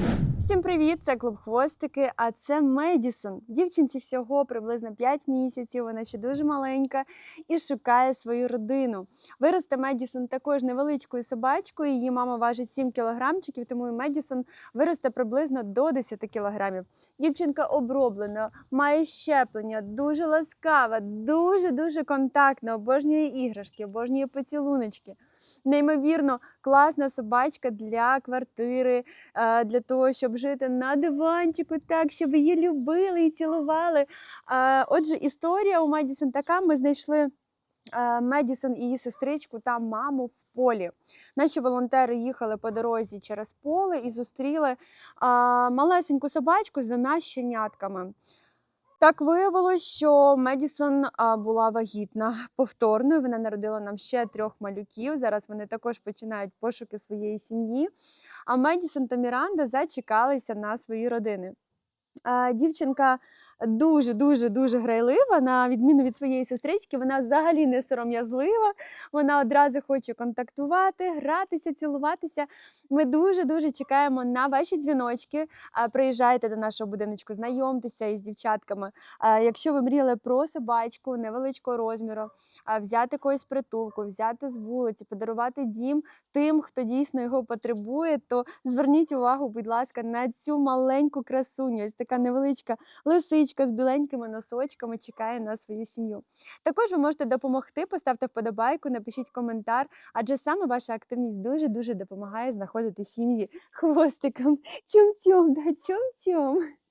you Всім привіт! Це клуб Хвостики, а це Медісон. Дівчинці всього приблизно 5 місяців. Вона ще дуже маленька і шукає свою родину. Виросте Медісон також невеличкою собачкою. Її мама важить 7 кілограмчиків, тому і Медісон виросте приблизно до 10 кілограмів. Дівчинка оброблена, має щеплення, дуже ласкава, дуже дуже контактна, обожнює іграшки, обожнює поцілуночки. Неймовірно класна собачка для квартири, е, для того, щоб жити на диванчику, так, щоб її любили і цілували. Отже, історія у Медісон така: ми знайшли. Медісон і її сестричку та маму в полі. Наші волонтери їхали по дорозі через поле і зустріли малесеньку собачку з двома щенятками. Так виявилось, що Медісон була вагітна повторною. Вона народила нам ще трьох малюків. Зараз вони також починають пошуки своєї сім'ї. А Медісон та Міранда зачекалися на свої родини. Дівчинка дуже дуже грайлива. На відміну від своєї сестрички, вона взагалі не сором'язлива. Вона одразу хоче контактувати, гратися, цілуватися. Ми дуже дуже чекаємо на ваші дзвіночки. Приїжджайте до нашого будиночку, знайомтеся із дівчатками. Якщо ви мріяли про собачку невеличкого розміру, взяти когось притулку, взяти з вулиці, подарувати дім тим, хто дійсно його потребує, то зверніть увагу, будь ласка, на цю маленьку красуню. Ось така невеличка лисичка з біленькими носочками чекає на свою сім'ю. Також ви можете допомогти, поставте вподобайку, напишіть коментар, адже саме ваша активність дуже дуже допомагає знаходити сім'ї хвостиком. Тюм-тюм, да тюм-тюм.